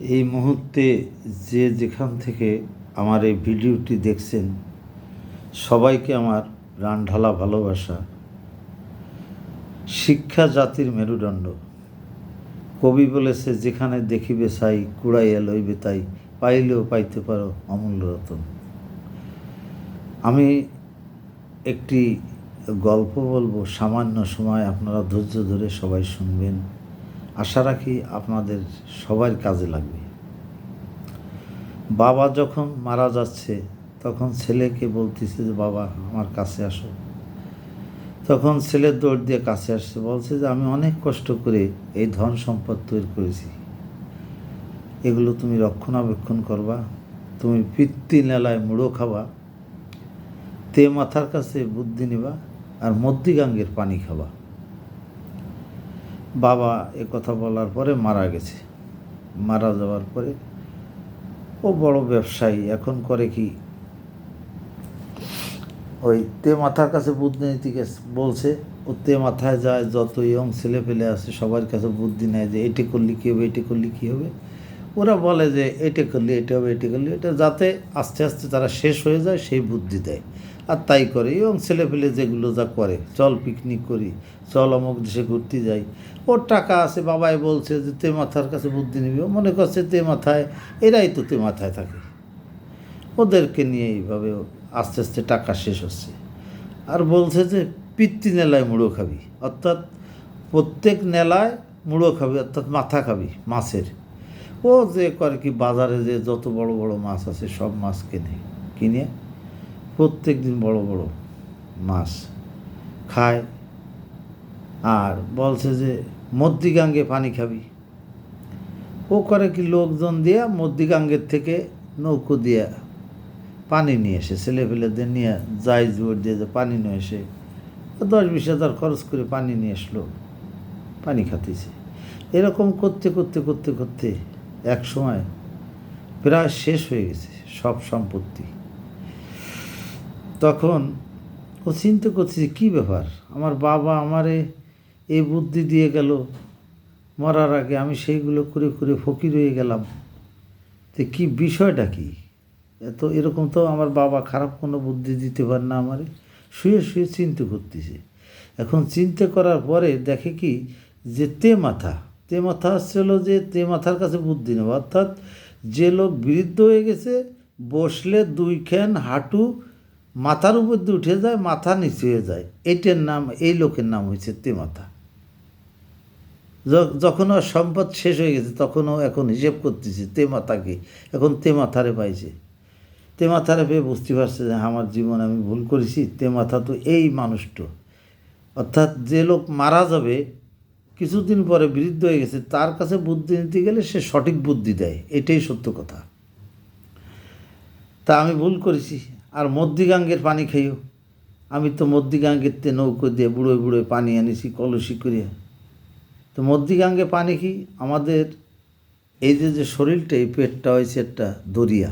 এই মুহূর্তে যে যেখান থেকে আমার এই ভিডিওটি দেখছেন, সবাইকে আমার রানঢালা ভালোবাসা। শিক্ষা জাতির মেরুদণ্ড। কবি বলেছে, যেখানে দেখিবে সাই কুড়াইয়া লইবে তাই, পাইলেও পাইতে পারো অমূল্য রতন। আমি একটি গল্প বলব, সামান্য সময় আপনারা ধৈর্য ধরে সবাই শুনবেন। আশা রাখি আপনাদের সবার কাজে লাগবে। বাবা যখন মারা যাচ্ছে, তখন ছেলেকে বলতেছে যে, বাবা, আমার কাছে আসো। তখন ছেলে দৌড় দিয়ে কাছে আসছে, বলছে যে, আমি অনেক কষ্ট করে এই ধন সম্পদ তৈরি করেছি। এগুলো তুমি রক্ষণাবেক্ষণ করবা, তুমি পিতৃ নেলায় মুড়ো খাবা, তে মাথার কাছে বুদ্ধি নিবা, আর মধ্যিগাঙ্গের পানি খাবা। বাবা এ কথা বলার পরে মারা গেছে। মারা যাওয়ার পরে ও বড় ব্যবসায়ী, এখন করে কি? ওই তে মাথার কাছে বুদ্ধি বলছে, ও তে মাথায় যায় যত ইয়ং ছেলে পেলে আছে, সবার কাছে বুদ্ধি নেয় যে এটি করলে কী হবে, এটি করলে কী হবে। ওরা বলে যে এটা করলে, এটা হবে, এটি করলে, এটা যাতে আস্তে আস্তে তারা শেষ হয়ে যায়, সেই বুদ্ধি দেয়। আর তাই করে। এবং ছেলে পেলে যেগুলো যা করে, চল পিকনিক করি, চল অমুক দেশে ঘুরতে যাই। ওর টাকা আছে, বাবাই বলছে যে, তে মাথার কাছে বুদ্ধি নিবি। মনে করছে তে মাথায়, এরাই তো তে মাথায় থাকে। ওদেরকে নিয়ে এইভাবে আস্তে আস্তে টাকা শেষ হচ্ছে। আর বলছে যে পিতৃ নেলায় মুড়ো খাবি। অর্থাৎ প্রত্যেক নেলায় মুড়ো খাবি, অর্থাৎ মাথা খাবি, মাছের। ও যে করে কি, বাজারে যে যত বড় বড় মাছ আছে, সব মাছ কেনে, কিনে প্রত্যেক দিন বড় বড় মাছ খায়। আর বলছে যে মধ্যিগাঙ্গে পানি খাবি। ও করে কি লোকজন দিয়া মধ্যিগাঙ্গের থেকে নৌকো দিয়া পানি নিয়ে এসে, ছেলেপেলেদের নিয়ে যাই জোর দিয়ে যে পানি নিয়ে এসে, দশ বিশ হাজার খরচ করে পানি নিয়ে আসলো, পানি খাতেছে এরকম করতে করতে করতে করতে এক সময় প্রায় শেষ হয়ে গেছে সব সম্পত্তি। তখন ও চিন্তা করছে কী ব্যাপার? আমার বাবা আমারে এই বুদ্ধি দিয়ে গেল, মরার আগে আমি সেইগুলো করে করে ফকির হয়ে গেলাম। তো কি বিষয়টা কি? এত এরকম তো আমার বাবা খারাপ কোনো বুদ্ধি দিতে পারে না আমারে। শুয়ে শুয়ে চিন্তা করতেছে। এখন চিন্তা করার পরে দেখে কি যে তে মাথা তে মাথা হচ্ছিল যে তে মাথার কাছে বুদ্ধি নেব অর্থাৎ যে লোক বৃদ্ধ হয়ে গেছে, বসলে দুইখান হাঁটু মাথার উপর দিয়ে উঠে যায়, মাথা নিচে হয়ে যায়। এইটার নাম, এই লোকের নাম হয়েছে তে মাথা য- যখন ওর সম্পদ শেষ হয়ে গেছে, তখন ও এখন হিসেব করতেছে তে মাথাকে এখন তে মাথারে পাইছে। তে মাথারে পেয়ে বুঝতে পারছে যে, আমার জীবন আমি ভুল করেছি তে মাথা তো এই মানুষটা। অর্থাৎ যে লোক মারা যাবে, কিছুদিন পরে বৃদ্ধ হয়ে গেছে, তার কাছে বুদ্ধি নিতে গেলে সে সঠিক বুদ্ধি দেয়। এটাই সত্য কথা। তা আমি ভুল করেছি। আর মধ্যিগাঙ্গের পানি খাইও আমি তো মধ্যিগাঙ্গের তে নৌকো দিয়ে বুড়োয় বুড়োয় পানি আনিছি, কলসি করিয়া। তো মধ্যিগাঙ্গে পানি কি? আমাদের এই যে যে শরীরটা, এই পেটটা হয়েছে একটা দরিয়া।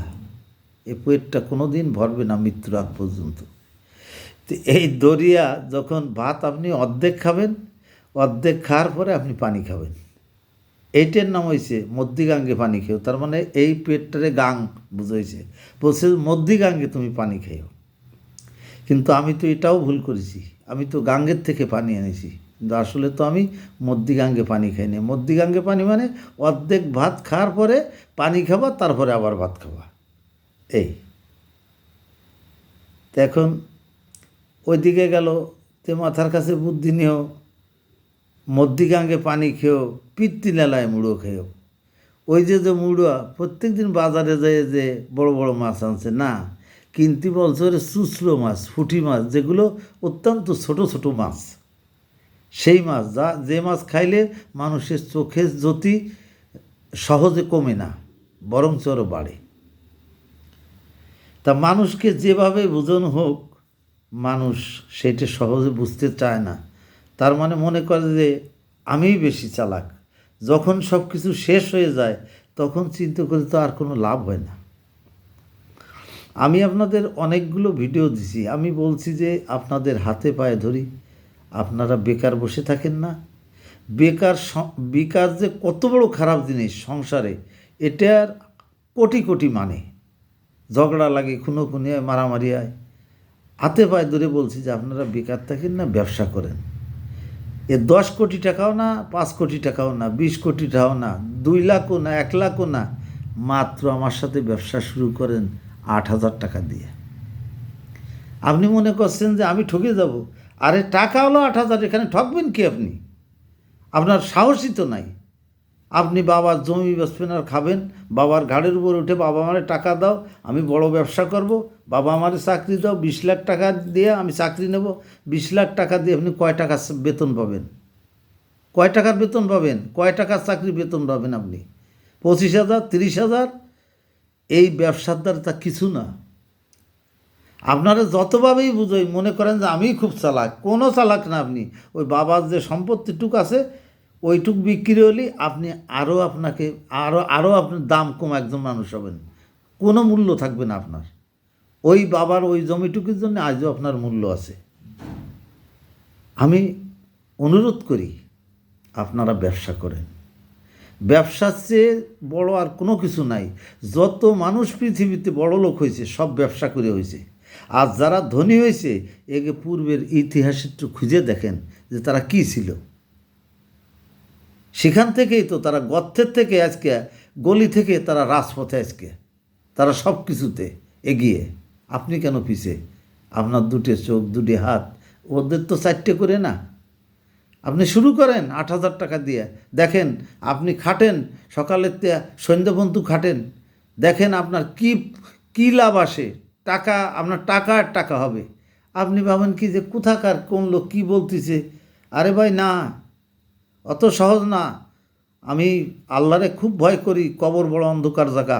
এই পেটটা কোনো দিন ভরবে না মৃত্যুর আগ পর্যন্ত। তো এই দরিয়া যখন ভাত আপনি অর্ধেক খাবেন, অর্ধেক খাওয়ার পরে আপনি পানি খাবেন। এইটার নাম হয়েছে মধ্যিগাঙ্গে পানি খেও। তার মানে এই পেটটারে গাং বুঝাইছে। বলছে মধ্যিগাঙ্গে তুমি পানি খেও। কিন্তু আমি তো এটাও ভুল করেছি। আমি তো গাঙ্গের থেকে পানি এনেছি। কিন্তু আসলে তো আমি মধ্যিগাঙ্গে পানি খাইনি মধ্যিগাঙ্গে পানি মানে অর্ধেক ভাত খাওয়ার পরে পানি খাবা, তারপরে আবার ভাত খাবা। এই। এখন ওইদিকে গেল, তে মাথার কাছে বুদ্ধি নিও। মধ্যিগাঙ্গে পানি খেও পিত্তি নেলায় মুড়ো খেও ওই যে যে মুড়া প্রত্যেক দিন বাজারে যায়, যে বড় বড় মাছ আনছে, না। কিনতে বলছে, ওরে চুচলো মাছ, ফুটি মাছ, যেগুলো অত্যন্ত ছোট ছোট মাছ। সেই মাছ, যা, যে মাছ খাইলে মানুষের চোখের জ্যোতি সহজে কমে না, বরঞ্চ আরও বাড়ে। তা মানুষকে যেভাবে বোঝানো হোক, মানুষ সেটা সহজে বুঝতে চায় না। তার মানে মনে করে যে আমিই বেশি চালাক। যখন সব কিছু শেষ হয়ে যায়, তখন চিন্তা করে তো আর কোনো লাভ হয় না। আমি আপনাদের অনেকগুলো ভিডিও দিছি। আমি বলছি যে আপনাদের হাতে পায়ে ধরি। আপনারা বেকার বসে থাকেন না। বেকার বেকার যে কত বড় খারাপ জিনিস সংসারে এটার কোটি কোটি মানে। ঝগড়া লাগে খুনো খুনি হয় মারামারি হয়। হাতে পায়ে ধরে বলছি যে আপনারা বেকার থাকেন না, ব্যবসা করেন। এ দশ কোটি টাকাও না, পাঁচ কোটি টাকাও না, বিশ কোটি টাকাও না, দুই লাখও না, এক লাখও না, মাত্র আমার সাথে ব্যবসা শুরু করেন আট হাজার টাকা দিয়ে। আপনি মনে করছেন যে আমি ঠকে যাব? আরে টাকা হলো আট হাজার, এখানে ঠকবেন কি আপনি? আপনার সাহসই তো নাই। আপনি বাবার জমি বেচবেন আর খাবেন, বাবার ঘাড়ের উপর উঠে বাবা আমারে টাকা দাও, আমি বড় ব্যবসা করব, বাবা আমারে চাকরি দাও, বিশ লাখ টাকা দিয়ে আমি চাকরি নেব, বিশ লাখ টাকা দিয়ে আপনি কয় টাকা বেতন পাবেন? কয় টাকার বেতন পাবেন? কয় টাকার চাকরি বেতন পাবেন আপনি? পঁচিশ হাজার, তিরিশ হাজার? এই ব্যবসার দ্বারা তা কিছু না। আপনারা যতভাবেই বুঝোই মনে করেন যে আমি খুব চালাক, কোনো চালাক না আপনি। ওই বাবার যে সম্পত্তিটুক আছে ওইটুক বিক্রি হলে আপনি আরও আপনাকে আরও আরও আপনার দাম কম একজন মানুষ হবেন। কোনো মূল্য থাকবে না আপনার। ওই বাবার ওই জমিটুকুর জন্য আজও আপনার মূল্য আছে। আমি অনুরোধ করি, আপনারা ব্যবসা করেন। ব্যবসার চেয়ে বড় আর কোনো কিছু নাই। যত মানুষ পৃথিবীতে বড় লোক হয়েছে, সব ব্যবসা করে হয়েছে। আর যারা ধনী হয়েছে, একে পূর্বের ইতিহাস একটু খুঁজে দেখেন যে তারা কী ছিল। সেখান থেকেই তো তারা গর্তের থেকে আজকে, গলি থেকে তারা রাজপথে আজকে। তারা সব কিছুতে এগিয়ে। আপনি কেন পিছে? আপনার দুটি চোখ, দুটি হাত, ওদের তো চারটে করে না। আপনি শুরু করেন আট হাজার টাকা দিয়ে। দেখেন, আপনি খাটেন, সকালের সন্ধ্যাবন্ধু খাটেন। দেখেন আপনার কি, কী লাভ আসে? টাকা, আপনার টাকা আর টাকা হবে। আপনি ভাবেন কি যে কোথাকার কোন লোক কী বলতেছে? আরে ভাই, না। অত সহজ না। আমি আল্লাহরে খুব ভয় করি কবর বড় অন্ধকার জায়গা,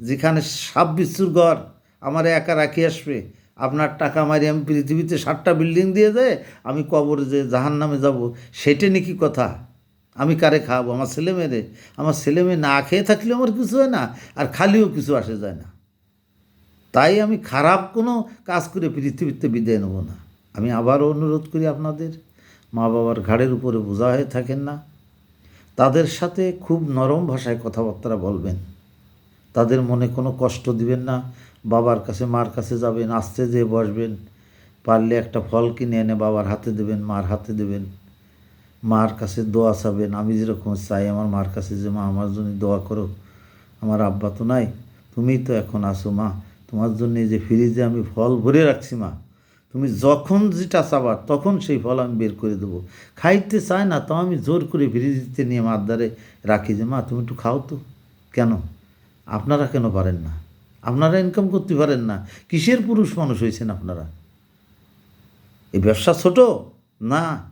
যেখানে সাপ বিচ্ছুর ঘর, আমার একা রাখি আসবে। আপনার টাকা মারি আমি পৃথিবীতে সাতটা বিল্ডিং দিয়ে যায় আমি কবর যে জাহান নামে যাব, সেটা নাকি কথা? আমি কারে খাওয়াবো? আমার ছেলে মেয়েরে আমার ছেলে মেয়ে না খেয়ে থাকলেও আমার কিছু হয় না, আর খালিও কিছু আসে যায় না। তাই আমি খারাপ কোনো কাজ করে পৃথিবীতে বিদায় নেব না। আমি আবারও অনুরোধ করি আপনাদের মা বাবার ঘাড়ের উপরে বোঝা হয়ে থাকেন না। তাদের সাথে খুব নরম ভাষায় কথাবার্তা বলবেন। তাদের মনে কোনো কষ্ট দিবেন না। বাবার কাছে, মার কাছে যাবেন, আস্তে যেয়ে বসবেন। পারলে একটা ফল কিনে এনে বাবার হাতে দেবেন, মার হাতে দেবেন। মার কাছে দোয়া চাবেন, আমি যেরকম চাই, আমার মার কাছে যে, মা, আমার জন্য দোয়া করো। আমার আব্বা তো নাই, তুমিই তো এখন আসো মা। তোমার জন্য যে ফ্রিজে আমি ফল ভরে রাখছি, মা। তুমি যখন যেটা চাবার, তখন সেই ফল আমি বের করে দেবো। খাইতে চায় না, তাও আমি জোর করে ফ্রিজতে নিয়ে মার দ্বারে রাখি যে, মা, তুমি একটু খাও তো। কেন? আপনারা কেন পারেন না? আপনারা ইনকাম করতে পারেন না। কিসের পুরুষ মানুষ হয়েছেন আপনারা? এই ব্যবসা ছোট? না।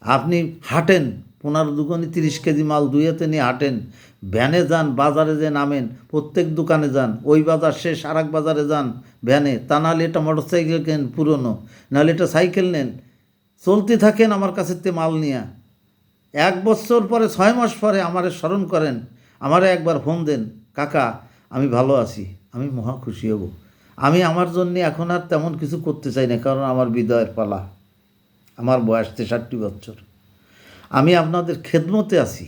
আপনি হাঁটেন পনেরো দুগুনি তিরিশ কেজি মাল দুইয়াতে নিয়ে হাঁটেন। ভ্যানে যান, বাজারে যে নামেন, প্রত্যেক দোকানে যান, ওই বাজার শেষ আর বাজারে যান ভ্যানে। তা নাহলে এটা মোটর সাইকেল কেন পুরনো? নাহলে এটা সাইকেল নেন। চলতে থাকেন আমার কাছে তে মাল নিয়ে। এক বছর পরে, ছয় মাস পরে আমারে স্মরণ করেন। আমারে একবার ফোন দেন, কাকা, আমি ভালো আছি, আমি মহা খুশি হব। আমি আমার জন্য এখন আর তেমন কিছু করতে চাই না, কারণ আমার বিদায়ের পালা। আমার বয়স তেষট্টি বছর। আমি আপনাদের খেদমতে আছি।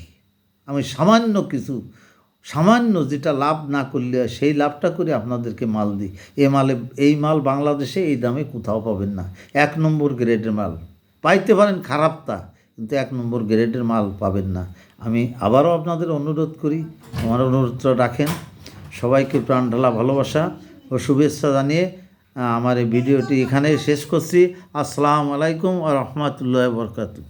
আমি সামান্য কিছু, সামান্য যেটা লাভ না করলে সেই লাভটা করে আপনাদেরকে মাল দিই। এ মালে, এই মাল বাংলাদেশে এই দামে কোথাও পাবেন না। এক নম্বর গ্রেডের মাল। পাইতে পারেন খারাপটা, কিন্তু এক নম্বর গ্রেডের মাল পাবেন না। আমি আবারও আপনাদের অনুরোধ করি, আমার অনুরোধটা রাখেন। সবাইকে প্রাণ ঢালা ভালোবাসা ও শুভেচ্ছা জানিয়ে আমার এই ভিডিওটি এখানে শেষ করছি। আসসালামু আলাইকুম আ রহমতুল্লাহ বরকাতু